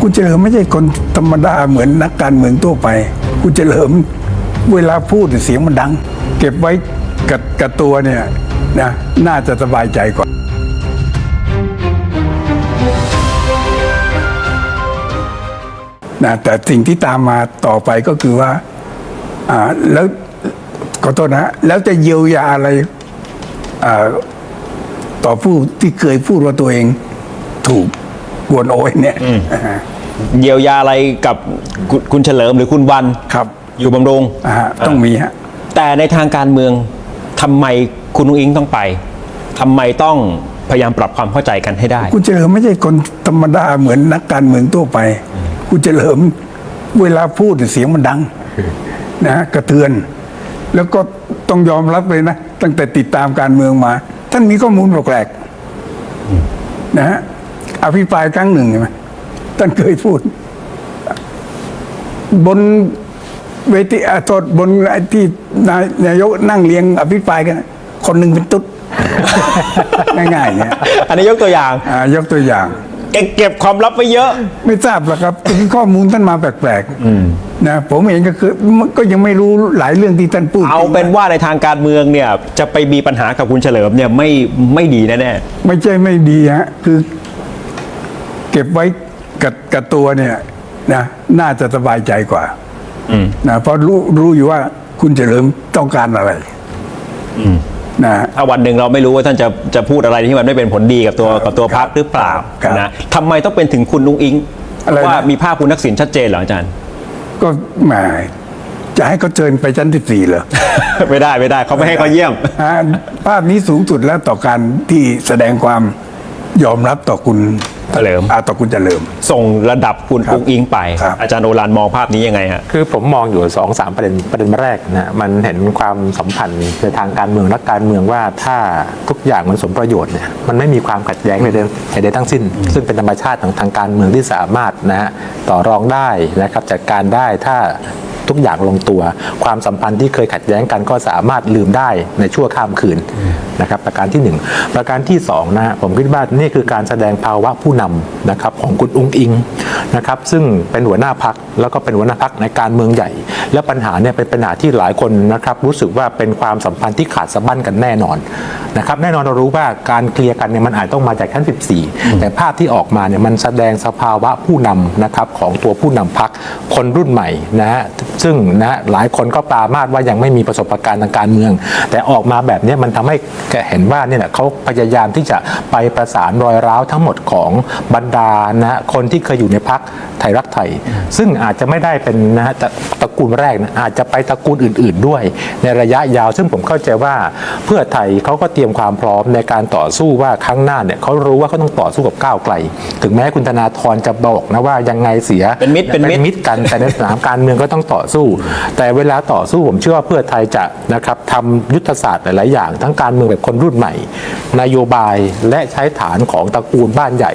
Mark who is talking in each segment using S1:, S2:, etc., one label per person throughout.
S1: คุณเฉลิมไม่ใช่คนธรรมดาเหมือนนักการเมืองทั่วไป คุณเฉลิมเวลาพูดเสียงมันดัง เก็บไว้กับกับตัวเนี่ยนะน่าจะสบายใจกว่านะแต่สิ่งที่ตามมาต่อไปก็คือว่าอ่าแล้วขอโทษนะแล้วจะเยียวยาอะไรอ่าต่อผู้ที่เคยพูดว่าตัวเองถูก กวนโอยเนี่ยอ่า
S2: เยียวยาอะไรกับคุณคุณเฉลิมหรือคุณวัน
S1: ครับ
S2: อยู่บำรุง
S1: อ่าฮะต้องมีฮะ
S2: แต่ในทางการเมืองทำไมคุณนุ้งอิงต้องไปทำไมต้องพยายามปรับความเข้าใจกันให้ได้
S1: คุณเฉลิมไม่ใช่คนธรรมดาเหมือนนักการเมืองทั่วไป คุณเฉลิมเวลาพูดเสียงมันดังนะฮะกระเทือน แล้วก็ต้องยอมรับเลยนะ ตั้งแต่ติดตามการเมืองมา ท่านมีข้อมูลแปลกๆนะฮะ อภิปรายครั้งหนึ่งใช่ไหมท่านเคยพูด บนเวทีอาโทษบนไอ้ที่นายนายกนั่งเรียงอภิปรายกัน คนหนึ่งเป็นตุ๊ด ง่ายๆเนี่ย
S2: อันนี้ยกตัวอย่าง
S1: อ่ายกตัวอย่าง
S2: เก็บเก็บความลับไว้เยอะ
S1: ไม่ทราบหรอกครับคือข้อมูลท่านมาแปลกๆนะผมเองก็คือก็ยังไม่รู้หลายเรื่องที่ท่านพูด
S2: เอาเป็นว่าในทางการเมืองเนี่ย จะไปมีปัญหากับคุณเฉลิมเนี่ยไม่ไม่ดีแน่
S1: ไม่ใช่ไม่ดีฮะคือเก็บไว้กับกับตัวเนี่ยนะน่าจะสบายใจกว่านะเพราะรู้รู้อยู่ว่าคุณเฉลิมต้องการอะไรนะ
S2: ๆถ้าวันหนึ่งเราไม่รู้ว่าท่านจะจะพูดอะไรที่มันไม่เป็นผลดีกับตัวกับตัวพรรคหรือเปล่า
S1: ครับ
S2: นะทำไมต้องเป็นถึงคุณนุ้งอิง
S1: อะไรนะ
S2: ว่ามีภาพคุณทักษิณชัดเจนเหรออาจารย์
S1: ก็แหมจะให้เขาเชิญไปชั้นที่สี่เหรอ
S2: ไม่ได้ไม่ได้เขาไม่ให้เขาเยี่ยม
S1: ฮะภาพนี้สูงสุดแล้วต่อการที่แสดงความยอมรับต่อคุณ
S2: เฉลิม
S1: อ่าต่อคุณเฉลิม
S2: ส่งระดับคุณ
S1: ครับ
S2: อุ้งอิงไป
S1: ครับ
S2: อาจารย์โอรานมองภาพนี้ยังไงฮะ
S3: คือผมมองอยู่สองสามประเด็นประเด็นแรกนะมันเห็นความสัมพันธ์ในทางการเมืองและการเมืองว่าถ้าทุกอย่างมันสมประโยชน์เนี่ยมันไม่มีความขัดแย้งใดๆใดๆทั้งสิ้น ซึ่งเป็นธรรมชาติของทางการเมืองที่สามารถนะฮะต่อรองได้นะครับจัดการได้ถ้า ทุกอย่างลงตัว ความสัมพันธ์ที่เคยขัดแย้งกันก็สามารถลืมได้ในชั่วข้ามคืนนะครับประการที่หนึ่งประการที่สองนะฮะผมคิดว่านี่คือการแสดงภาวะผู้นำนะครับของคุณอุ้งอิงนะครับซึ่งเป็นหัวหน้าพักแล้วก็เป็นหัวหน้าพักในการเมืองใหญ่ และปัญหาเนี่ยเป็นปัญหาที่หลายคนนะครับรู้สึกว่าเป็นความสัมพันธ์ที่ขาดสะบั้นกันแน่นอนนะครับแน่นอนเรารู้ว่าการเคลียร์กันเนี่ยมันอาจต้องมาจากชั้น 14 แต่ภาพที่ออกมาเนี่ยมันแสดงสภาวะผู้นำนะครับของตัวผู้นำพักคนรุ่นใหม่นะฮะซึ่งนะหลายคนก็ปรามาสว่ายังไม่มีประสบการณ์ทางการเมือง แต่ออกมาแบบเนี้ยมันทำให้แกเห็นว่าเนี่ยแหละเขาพยายามที่จะไปประสานรอยร้าวทั้งหมดของบรรดานะคนที่เคยอยู่ในพักไทยรักไทย ซึ่งอาจจะไม่ได้เป็นนะฮะตระตระกูลแรกนะอาจจะไปตระกูลอื่น ๆ ด้วย ในระยะยาว ซึ่งผมเข้าใจว่าเพื่อไทยเขาก็เตรียมความพร้อมในการต่อสู้ว่าครั้งหน้าเนี่ยเขารู้ว่าเขาต้องต่อสู้กับก้าวไกล ถึงแม้คุณธนาธรจะบอกนะว่ายังไงเสีย
S2: เป็นมิตรเป็นมิตร
S3: มิตรกันแต่ในสนามการเมืองก็ต้องต่อสู้ แต่เวลาต่อสู้ผมเชื่อว่าเพื่อไทยจะนะครับทำยุทธศาสตร์หลาย ๆ อย่าง ทั้งการเมืองแบบคนรุ่นใหม่ นโยบายและใช้ฐานของตระกูลบ้านใหญ่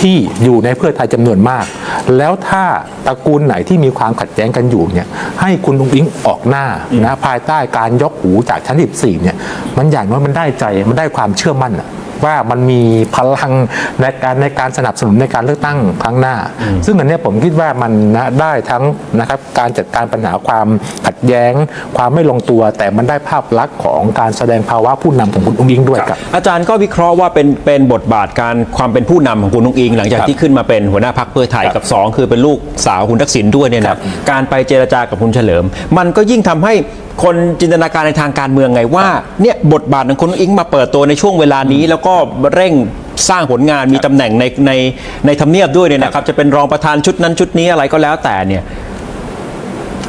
S3: ที่อยู่ในเพื่อไทยจำนวนมาก แล้วถ้าตระกูลไหนที่มีความขัดแย้งกันอยู่เนี่ยให้คุณลุงอิงออกหน้านะภายใต้การยกหูจากชั้น 14เนี่ยมันอย่างน้อยมันได้ใจมันได้ความเชื่อมั่นอะ ว่ามันมีพลังในการในการสนับสนุนในการเลือกตั้งครั้งหน้า ซึ่งอันเนี้ยผมคิดว่ามันนะได้ทั้งนะครับการจัดการปัญหาความขัด แย้ง ความไม่ลงตัว แต่มันได้ภาพลักษณ์ของการแสดงภาวะผู้นำของคุณอุ้งอิงด้วยครับ
S2: อาจารย์ก็วิเคราะห์ว่าเป็นเป็นบทบาทการความเป็นผู้นำของคุณนุ้งอิง หลังจาก
S3: ครับ
S2: ที่ขึ้นมาเป็นหัวหน้าพักเพื่อไทย
S3: ครับ
S2: กับ 2 คือเป็นลูกสาวคุณทักษิณด้วยเนี่ย
S3: ครั
S2: นะ
S3: บ
S2: การไปเจรจากับคุณเฉลิม มันก็ยิ่งทำให้คนจินตนาการในทางการเมืองไงว่าเนี่ยบทบาทของคุณนุ้งอิงมาเปิดตัวในช่วงเวลานี้ แล้วก็เร่งสร้างผลงานมีตำแหน่งในในในทำเนียบด้วยเนี่ยนะครับจะเป็นรองประธานชุดนั้นชุดนี้อะไรก็แล้วแต่เนี่ย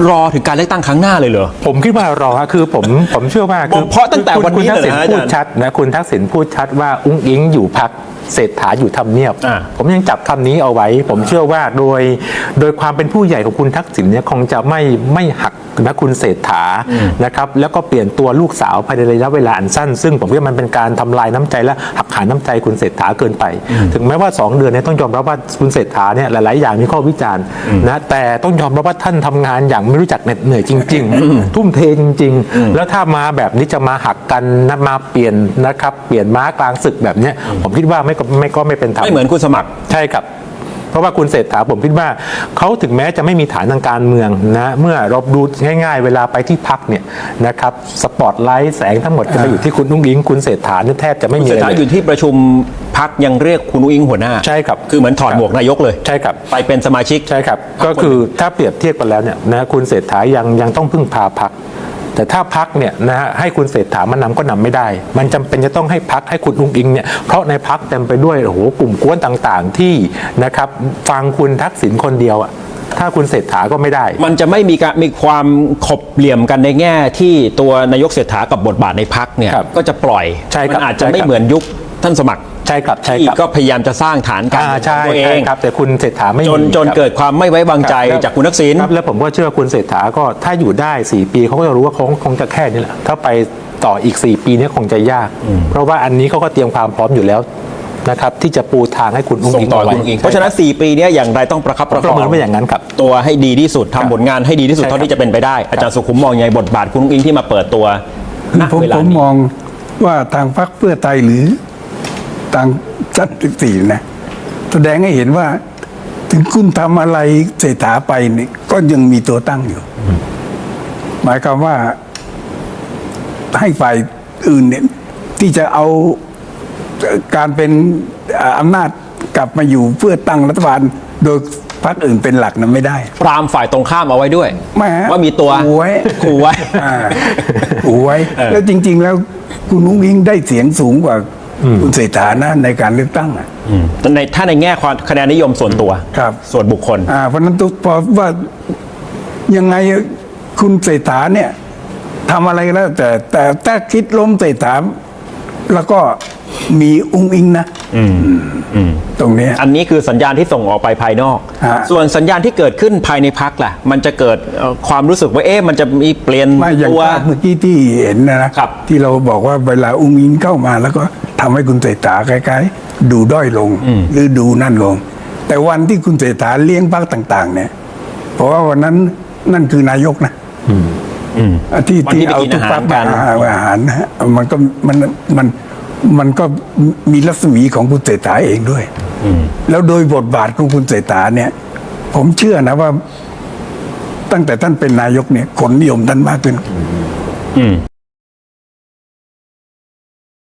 S2: รอถึงการเลือกตั้งครั้งหน้าเลยเหรอ
S3: ผมคิดว่ารอฮะคือผมผมเชื่อว่าคือ
S2: เพราะตั้งแต่
S3: คุณ
S2: วันนี้
S3: คุณทักษิณ
S2: เลยเหรอฮะ
S3: พูด
S2: อาจารย์
S3: ชัดนะคุณทักษิณพูดชัดว่าอุ้งอิงอยู่พัก เศรษฐาอยู่ทำเนียบ
S2: อ่า
S3: ผมยังจับคำนี้เอาไว้ ผมเชื่อว่าโดยโดยความเป็นผู้ใหญ่ของคุณทักษิณเนี่ยคงจะไม่ไม่หักนะคุณเศรษฐานะครับแล้วก็เปลี่ยนตัวลูกสาวภายในระยะเวลาอันสั้น ซึ่งผมว่ามันเป็นการทำลายน้ำใจและหักหาน้ำใจคุณเศรษฐาเกินไป ถึงแม้ว่า 2 เดือนเนี่ยต้องยอมรับว่าคุณเศรษฐาเนี่ยหลาย ๆ อย่างมีข้อวิจารณ์นะแต่ต้องยอมรับว่าท่านทำงานอย่างไม่รู้จักเหน็ดเหนื่อยจริง ๆ ทุ่มเทจริง ๆ แล้วถ้ามาแบบนี้จะมาหักกันนะมาเปลี่ยนนะครับเปลี่ยนม้ากลางศึกแบบเนี้ยผมคิดว่าไม่ก็ไม่ก็ไม่เป็นธรรม
S2: ไม่เหมือนคุณสมัคร
S3: ใช่ครับเพราะว่าคุณเศรษฐาผมคิดว่าเขาถึงแม้จะไม่มีฐานทางการเมืองนะเมื่อเราดูง่าย ๆ เวลาไปที่พักเนี่ยนะครับสปอตไลท์แสงทั้งหมดจะไปอยู่ที่คุณนุ้งอิง คุณเศรษฐาเนี่ยแทบจะไม่
S2: คุณ
S3: มี
S2: เศรษ
S3: อะไร
S2: ฐา
S3: เล
S2: อยยู่ที่ประชุมพักยังเรียกคุณอุ้งอิงหัวหน้า
S3: ใช่ครับ
S2: คือเหมือนถอดหมวกนายกเลย
S3: ใช่ครับ
S2: ไปเป็นสมาชิก
S3: ใช่ครับก็คือถ้าเปรียบเทียบกันแล้วเนี่ยนะคุณเศรษฐายังยังต้องพึ่งพาพัก แต่ถ้าพักเนี่ยนะฮะให้คุณเศรษฐามานำก็นำไม่ได้ มันจำเป็นจะต้องให้พักให้คุณอุ้งอิงเนี่ยเพราะในพักเต็มไปด้วยโอ้โหกลุ่มกวนต่างๆที่นะครับฟังคุณทักษิณคนเดียวอะถ้าคุณเศรษฐาก็ไม่ได้
S2: มันจะไม่มีการมีความขบเหลี่ยมกันในแง่ที่ตัวนายกเศรษฐากับบทบาทในพักเนี่ย
S3: ครับ
S2: ก็จะปล่อย
S3: ใช่ครับ
S2: มันอาจจะ
S3: ใช่ครับ
S2: ไม่เหมือนยุคท่านสมัคร
S3: ใช่ครับใช่
S2: ที่
S3: ครับ
S2: ก็พยายามจะสร้างฐานการ
S3: อ่า
S2: เมืองของ
S3: ใช่
S2: ตัวเอ
S3: ใช่
S2: ง
S3: ครับแต่คุณเศรษฐาไม่
S2: จน
S3: มี
S2: จน
S3: ครับ
S2: เกิดความไม่ไว้วางใจ
S3: ครับ
S2: จากคุณทักษิณ
S3: ครับแล้วผมก็เชื่อคุณเศรษฐาก็ถ้าอยู่ได้ 4 ปีเขาก็จะรู้ว่าคงคงจะแค่นี้แหละถ้าไปต่ออีก 4 ปีเนี้คงจะยาก เพราะว่าอันนี้เขาก็เตรียมความพร้อมอยู่แล้วนะครับที่จะปูทางให้คุณอุ้ง
S2: ส่ง
S3: อิง
S2: ต่อ
S3: เอาไว้
S2: คุณอุ้งอิงเพราะฉะนั้น 4 ปีเนี้ยอย่างไรต้องประคับประค
S3: ประ
S2: อง
S3: เมินว่าอย่างนั้นครับ
S2: ตัวให้ดีที่สุดทำผลงานให้ดีที่สุด
S3: ใช่ครับ
S2: เท่าที่จะเป็นไปได้ อาจารย์สุขุมมองยังไงบทบาทคุณอุ้งอิงที่มาเปิดตัวณ
S1: ผม
S2: เวลา
S1: ผม
S2: นี้
S1: มองว่าทางพรรคเพื่อไทยหรือ ทางจัดสี่นะแสดงให้เห็นว่า ถึงคุณทำอะไรเศรษฐาไปนี่ก็ยังมีตัวตั้งอยู่ หมายความว่า ให้ฝ่ายอื่นเนี่ยที่จะเอาเอ่อการเป็นอ่าอำนาจกลับมาอยู่เพื่อตั้งรัฐบาลโดยพรรคอื่นเป็นหลักนั้นไม่ได้
S2: ปรามฝ่ายตรงข้ามเอาไว้ด้วย
S1: ไม่ฮะ
S2: ว่ามีตัว
S1: ขู่ไว้
S2: ขู่ไว้
S1: อ่าขู่ไว้ แล้วจริง ๆ แล้วคุณนุ้งอิงได้เสียงสูงกว่า คุณเศรษฐานะในการเลือกตั้งอะ
S2: ในถ้าในแง่ความคะแนนนิยมส่วนตัว
S1: ครับ
S2: ส่วนบุคคล
S1: อ่าเพราะฉะนั้นตุ๊กพอว่ายังไงคุณเศรษฐาเนี่ยทำอะไรก็แล้ว แต่แต่ถ้าคิดล้มเศรษฐาแล้วก็มีอุ้งอิงนะตรงเนี้ย
S2: อันนี้คือสัญญาณที่ส่งออกไปภายนอก
S1: ฮะ
S2: ส่วนสัญญาณที่เกิดขึ้นภายในพักล่ะ มันจะเกิดเอ่อความรู้สึกว่าเอ๊ะมันจะมีเปลี่ยน
S1: ไม่อย่าง
S2: ตัว
S1: ภาพเมื่อกี้ที่เห็นนะนะครับ ที่เราบอกว่าเวลาอุ้งอิงเข้ามาแล้วก็ ทำให้คุณเศรษฐาคล้ายๆ ดูด้อยลงหรือดูนั่นลง แต่วันที่คุณเศรษฐาเลี้ยงพรรคต่าง ๆ เนี่ย เพราะว่าวันนั้นนั่นคือนายกนะที่
S2: วันที่
S1: ที่
S2: ไป
S1: เอา
S2: กิน
S1: ทุก
S2: อาหาร
S1: พรรค
S2: กั
S1: มานอาอาหารนะฮะมันก็มันมันมันก็มีรัศมีของคุณเศรษฐาเองด้วยแล้วโดยบทบาทของคุณเศรษฐาเนี่ย ผมเชื่อนะว่า ตั้งแต่ท่านเป็นนายกเนี่ยคนนิยมท่านมากขึ้น